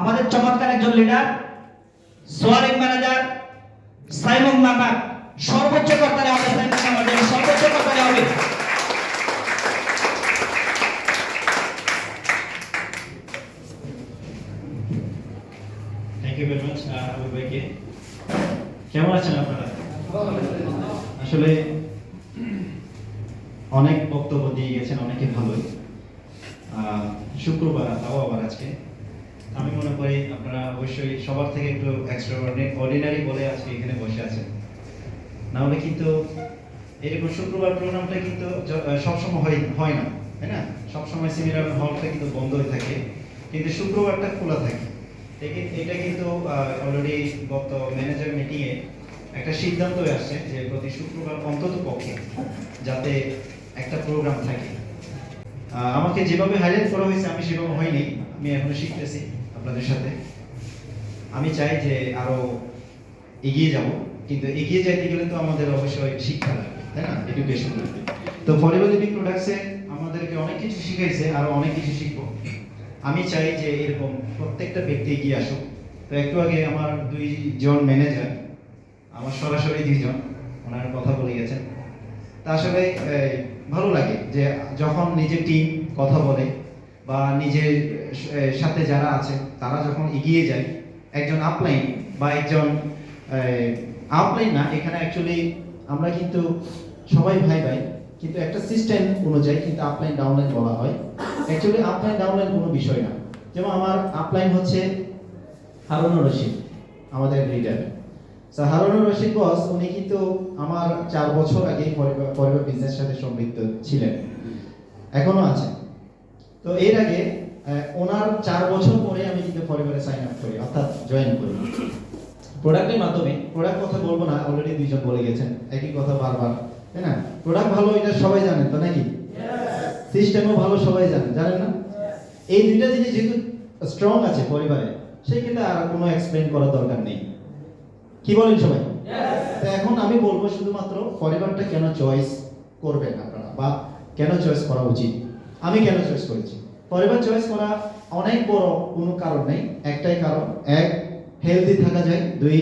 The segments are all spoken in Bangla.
আমাদের চমৎকার একজন লিডার সোয়ারিং ম্যানেজার সাইমন নাকাক সর্বোচ্চ কর্তারে হবে সর্বোচ্চ কর্তারে হবে। থ্যাংক ইউ ভাইকে কেমন আছেন আপনারা? আসলে অনেক বক্তব্য দিয়ে গেছেন, অনেকে ভালোই। শুক্রবার তাও আবার আজকে। আমি মনে করি আপনারা অবশ্যই সবার থেকে একটু এক্সট্রা অর্ডিনারি বলে আজকে এখানে বসে আছেন। না হলে কিন্তু এরকম শুক্রবার প্রোগ্রামটা কিন্তু সবসময় হয় হয় না, তাই না? সবসময় সেমিনার হলটা কিন্তু বন্ধ হয়ে থাকে, কিন্তু শুক্রবারটা খোলা থাকে। এটা কিন্তু অলরেডি গত ম্যানেজার মিটিংয়ে একটা সিদ্ধান্ত আসছে যে প্রতি শুক্রবার অন্তত পক্ষে যাতে একটা প্রোগ্রাম থাকে। আমাকে যেভাবে হাইলাইট করা হয়েছে, আমি সেভাবে হয়নি, আমি এখনও শিখতেছি। আপনাদের সাথে। আমি চাই যে আরও এগিয়ে যাব, কিন্তু এগিয়ে যাইতে গেলে তো আমাদের অবশ্যই শিক্ষা লাগবে, তাই না? এডুকেশন লাগবে। তো ফরেভার লিভিং প্রোডাক্টসে আমাদেরকে অনেক কিছু শিখাইছে, আরও অনেক কিছু শিখব। আমি চাই যে এরকম প্রত্যেকটা ব্যক্তি এগিয়ে আসুক। তো একটু আগে আমার দুইজন ম্যানেজার আমার সরাসরি দুইজন, ওনার কথা বলে গেছেন। তা আসলে ভালো লাগে যে যখন নিজের টিম কথা বলে বা নিজের সাথে যারা আছে, তারা যখন এগিয়ে যায়, একজন আপলাইন বা একজন আপলাইন না, এখানে অ্যাকচুয়ালি আমরা কিন্তু সবাই ভাই ভাই, কিন্তু একটা সিস্টেম অনুযায়ী কিন্তু আপলাইন ডাউনলাইন বলা হয়। অ্যাকচুয়ালি আপলাইন ডাউনলাইন কোনো বিষয় না। যেমন আমার আপলাইন হচ্ছে হারুনুর রশিদ, আমাদের leader so Harunur Rashid boss উনি কিন্তু আমার চার বছর আগে পরিবার পরিবার বিজনেস সাথে সম্পৃক্ত ছিলেন। এখনও আছেন। তো এর আগে ওনার চার বছর পরে আমি কিন্তু পরিবারে সাইন আপ করি অর্থাৎ জয়েন করি। প্রোডাক্টের মাধ্যমে প্রোডাক্ট কথা বলব না অলরেডি দুইজন বলে গেছেন একই কথা বারবার তাই না? প্রোডাক্ট ভালো এটা সবাই জানেন তো নাকি? সিস্টেমও ভালো সবাই জানেন জানেন না? এই দুইটা জিনিস যেহেতু স্ট্রং আছে পরিবারে সেই ক্ষেত্রে আর কোনো এক্সপ্লেন করার দরকার নেই। কি বলেন সবাই? তো এখন আমি বলব শুধুমাত্র পরিবারটা কেন চয়েস করবেন আপনারা বা কেন চয়েস করা উচিত? আমি কেন চয়েস করেছি? পরিবার চয়েস করা অনেক বড় কোনো কারণ নেই। একটাই কারণ, এক হেলদি থাকা যায়। দুই,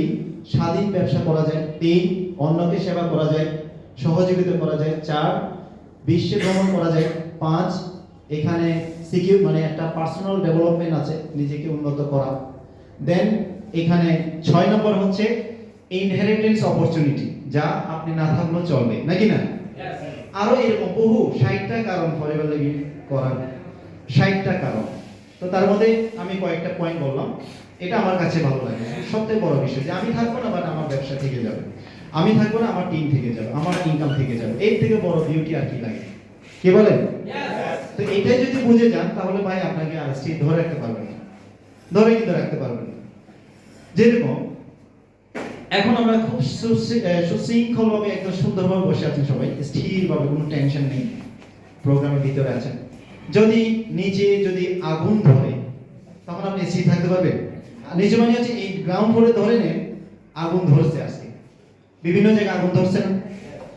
স্বাধীন ব্যবসা করা যায়। তিন, অন্যকে সেবা করা যায়। সহযোগিতা করা যায়। চার, বিশ্বে ভ্রমণ করা যায়। পাঁচ, এখানে সিকিউর মানে একটা পার্সোনাল ডেভেলপমেন্ট আছে, নিজেকে উন্নত করা। দেন এখানে ছয় নম্বর হচ্ছে ইনহেরিটেন্স অপরচুনিটি যা আপনি না থাকলেও চলবে, নাকি না? আরও এরকম বহু ষাটটা কারণ পরিবার লেগে করার ষাটটা কারণ। তো তার মধ্যে আমি কয়েকটা পয়েন্ট বললাম। এটা আমার কাছে ভালো লাগে। সবথেকে বড় বিষয় যে আমি থাকব না বাট আমার ব্যবসা থেকে যাবে। আমি থাকব না, আমার টিম থেকে যাবে, আমার ইনকাম থেকে যাবে। এর থেকে বড় বিউটি আর কি লাগে? কি বলেন তো এটাই যদি বুঝে যান, তাহলে ভাই আপনাকে আর স্থির ধরে রাখতে পারবেন না। ধরে কিন্তু রাখতে পারবেন না। যেরকম এখন আমরা খুব সুশৃঙ্খল ভাবে একদম সুন্দরভাবে বসে আছি সবাই। স্থিরভাবে, কোনো টেনশন নেই। প্রোগ্রামের ভিতরে আছেন। যদি নিচে যদি আগুন ধরে, তখন আপনি স্থির থাকতে পারবেন। নিচে মানে হচ্ছে এই গ্রাউন্ড ফ্লোরে ধরে নেন আগুন ধরছে আজকে। বিভিন্ন জায়গায় আগুন ধরছে না।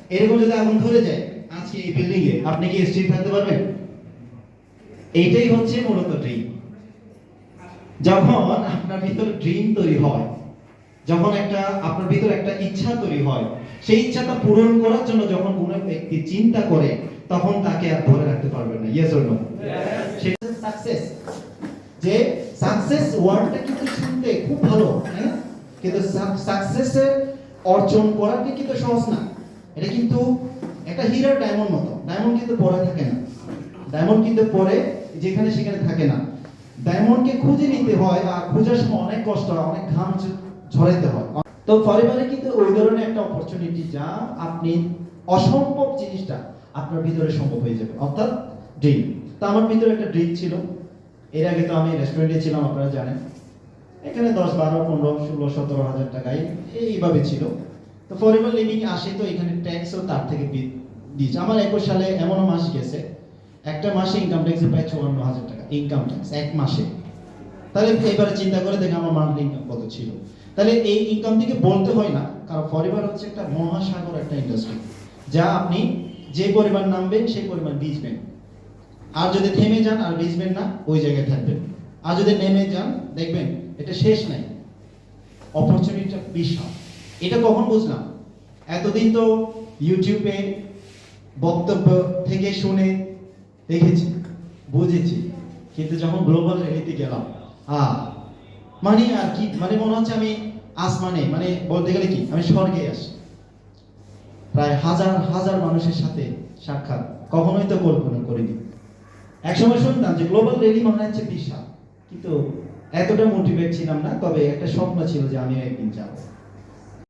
এরকম যদি আগুন ধরে যায়, আজকে এই বিল্ডিং এ আপনি কি স্থির থাকতে পারবেন? এইটাই হচ্ছে মূলত ড্রিম যখন আপনার ভিতরে ড্রিম তৈরি হয় যখন একটা আপনার ভিতরে একটা ইচ্ছা তৈরি হয় সেই ইচ্ছাটা পূরণ করার জন্য যখন কোনো ব্যক্তি চিন্তা করে তখন তাকে আর ধরে রাখতে পারবে না। ইয়েস অর নো সেটা সাকসেস যে সাকসেস ওয়ার্ডটা কিন্তু শুনতে খুব ভালো হ্যাঁ? কিন্তু সাকসেসের অর্জন করাটা কিন্তু সহজ না। এটা কিন্তু একটা হিরার ডায়মন্ড মতো। ডায়মন্ড কিন্তু পরে থাকে না। ডায়মন্ড কিন্তু পরে যেখানে সেখানে থাকে না। ডায়মন্ডকে খুঁজে নিতে হয় আর খোঁজার সময় অনেক কষ্ট হয় অনেক ঘাম ঝরাইতে হয়। তো পরিবারে কিন্তু ওই ধরনের একটা অপরচুনিটি যা আপনি অসম্ভব জিনিসটা আপনার ভিতরে সম্ভব হয়ে যাবে। অর্থাৎ ড্রিম তো আমার ভিতরে একটা ড্রিম ছিল। এর আগে তো আমি রেস্টুরেন্টে ছিলাম, আপনারা জানেন। এখানে দশ, বারো, পনেরো, ষোলো, সতেরো হাজার টাকায় এইভাবে ছিল। তো পরিবার লিভিং আসে তো এখানে ট্যাক্সও তার থেকে দিয়েছে। আমার একুশ সালে এমনও মাস গেছে। একটা মাসে ইনকাম ট্যাক্স প্রায় চুয়ান্ন হাজার টাকা। ইনকাম ট্যাক্স এক মাসে। তাহলে এবারে চিন্তা করে দেখে আমার মান্থলি ইনকাম কত ছিল। তাহলে এই ইনকাম থেকে বলতে হয় না, কারণ পরিবার হচ্ছে একটা মহাসাগর একটা ইন্ডাস্ট্রি যা আপনি যে পরিমাণ নামবেন সেই পরিমাণ ভিজবেন আর যদি থেমে যান, আর ভিজবেন না, ওই জায়গায় থাকবেন। আর যদি নেমে যান, দেখবেন এটা শেষ নাই। অপরচুনিটিটা বিশাল। এটা কখন বুঝলাম? এতদিন তো ইউটিউবে বক্তব্য থেকে শুনে দেখেছি, বুঝেছি। কিন্তু যখন গ্লোবাল র্যালিতে গেলাম আ মানে আর কি মানে মনে হচ্ছে আমি আসমানে মানে বলতে গেলে কি? আমি স্বর্গে আসি প্রায় হাজার হাজার মানুষের সাথে সাক্ষাৎ। কখনোই তো কল্পনা করিনি। একসময় শুনতাম যে গ্লোবাল রেলি মনে হচ্ছে বিশাল। কিন্তু এতটা মোটিভেট ছিলাম না, তবে একটা স্বপ্ন ছিল যে আমি একদিন যাব।